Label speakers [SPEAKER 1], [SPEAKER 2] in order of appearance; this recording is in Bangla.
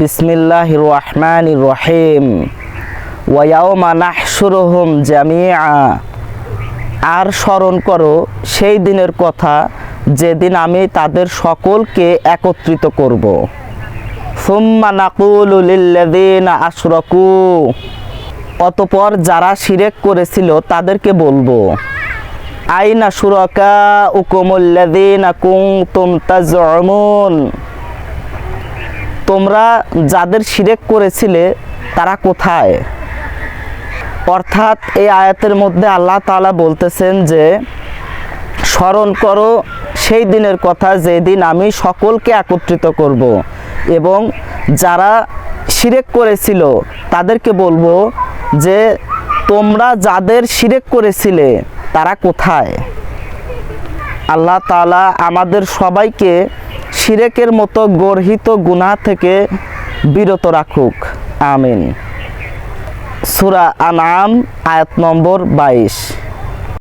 [SPEAKER 1] বিসমিল্লাহ রহমান রহিম ওয়াউমা নাহসুরহুম জামিয়া আর স্মরণ করো, সেই দিনের কথা যেদিন আমি তাদের সকলকে একত্রিত করব। সুম্মা নাকুলু লিল্লাযিনা আশরাকু। অতপর যারা শিরেক করেছিল তাদেরকে বলব, আইনা সুরাকা উকুমুল্লাযিনা কুনতুম তাজউমুন? তোমরা যাদের শিরেক করেছিলে, তারা কোথায়? অর্থাৎ এই আয়াতের মধ্যে আল্লাহ তালা বলতেছেন যে, স্মরণ করো সেই দিনের কথা যেদিন আমি সকলকে একত্রিত করব এবং যারা শিরেক করেছিল, তাদেরকে বলব যে, তোমরা যাদের শিরেক করেছিলে, তারা কোথায়? আল্লাহ তাআলা আমাদের সবাইকে শিরেকের মতো গর্হিত গুনা থেকে বিরত রাখুক। আমিন। সুরা আনাম আয়াত নম্বর বাইশ।